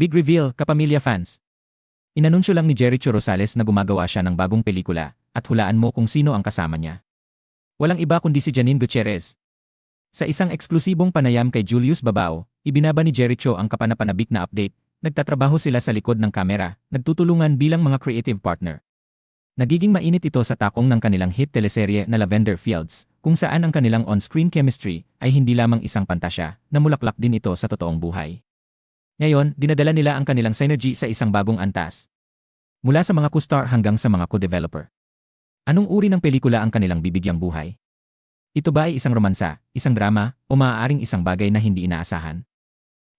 Big reveal, kapamilya fans. Inanunsyo lang ni Jericho Rosales na gumagawa siya ng bagong pelikula at hulaan mo kung sino ang kasama niya. Walang iba kundi si Janine Gutierrez. Sa isang eksklusibong panayam kay Julius Babao, ibinaba ni Jericho ang kapanapanabik na update. Nagtatrabaho sila sa likod ng kamera, nagtutulungan bilang mga creative partner. Nagiging mainit ito sa takong ng kanilang hit teleserye na Lavender Fields, kung saan ang kanilang on-screen chemistry ay hindi lamang isang pantasya, namulaklak din ito sa totoong buhay. Ngayon, dinadala nila ang kanilang synergy sa isang bagong antas. Mula sa mga co-star hanggang sa mga co-developer. Anong uri ng pelikula ang kanilang bibigyang buhay? Ito ba ay isang romansa, isang drama, o maaaring isang bagay na hindi inaasahan?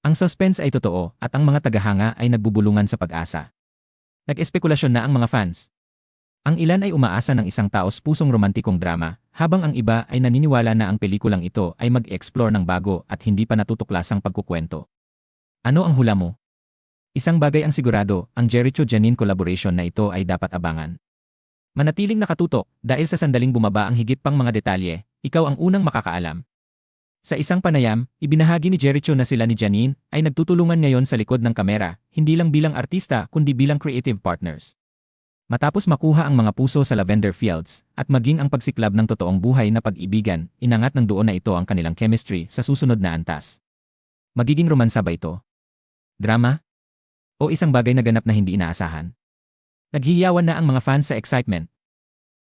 Ang suspense ay totoo at ang mga tagahanga ay nagbubulungan sa pag-asa. Nag-espekulasyon na ang mga fans. Ang ilan ay umaasa ng isang taos pusong romantikong drama, habang ang iba ay naniniwala na ang pelikulang ito ay mag-explore ng bago at hindi pa natutuklasang pagkukwento. Ano ang hula mo? Isang bagay ang sigurado, ang Jericho Janine collaboration na ito ay dapat abangan. Manatiling nakatutok dahil sa sandaling bumaba ang higit pang mga detalye, ikaw ang unang makakaalam. Sa isang panayam, ibinahagi ni Jericho na sila ni Janine ay nagtutulungan ngayon sa likod ng kamera, hindi lang bilang artista kundi bilang creative partners. Matapos makuha ang mga puso sa Lavender Fields at maging ang pagsiklab ng totoong buhay na pag-ibigan, inangat ng doon na ito ang kanilang chemistry sa susunod na antas. Magiging romansa ba ito? Drama? O isang bagay na ganap na hindi inaasahan? Naghihiyawan na ang mga fans sa excitement.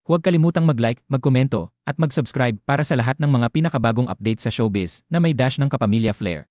Huwag kalimutang mag-like, magkomento, at mag-subscribe para sa lahat ng mga pinakabagong update sa showbiz na may dash ng kapamilya flair.